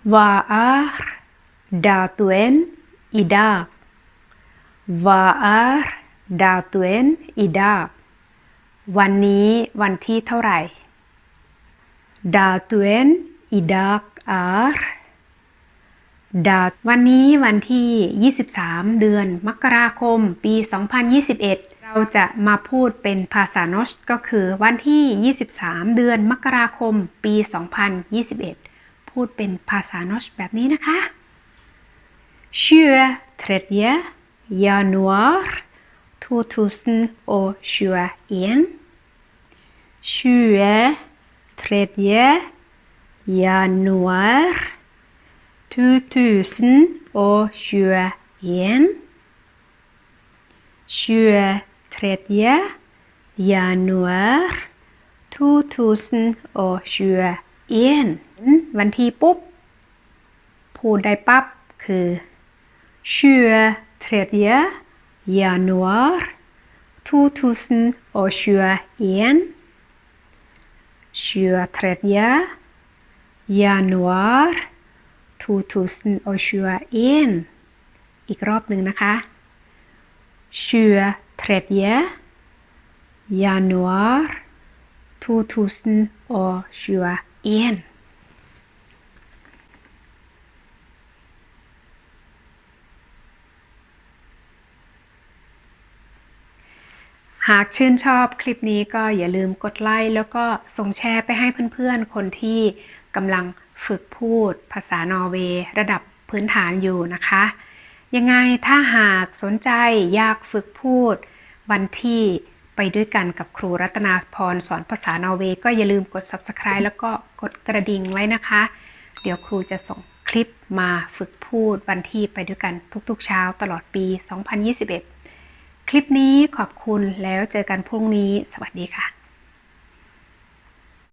Hva er datoen i dag? Hva er datoen i dag? วันนี้วันที่เท่าไหร่ Datoen i dag er ดาวันนี้วันที่ 23 เดือน มกราคม ปี 2021 เราจะมาพูดเป็นภาษาโนชก็คือวันที่ 23 เดือน มกราคม ปี 2021 พูดเป็นภาษาโนชแบบนี้นะคะ 23. januar 2021 23. januar 2021 23. januar 2021 เอียนวันที่ปุ๊บ พูดได้ปั๊บคือ 23. januar 2021 23. januar 2021อีกรอบหนึ่งนะคะ 23. januar 2021 หากชื่นชอบคลิปนี้ก็อย่าลืมกดไลค์แล้วก็ส่งแชร์ไปให้เพื่อนๆ คนที่กำลังฝึกพูดภาษานอร์เวย์ระดับพื้นฐานอยู่นะคะ ยังไงถ้าหากสนใจอยากฝึกพูดวันที่ ไปด้วยกันกับครูรัตนาพรสอนภาษานอร์เวย์ก็อย่าลืมกด subscribe แล้วก็กดกระดิ่งไว้นะคะ เดี๋ยวครูจะส่งคลิปมาฝึกพูดวันที่ไปด้วยกันทุกๆเช้าตลอดปี 2021 คลิปนี้ขอบคุณแล้วเจอกันพรุ่งนี้ สวัสดีค่ะ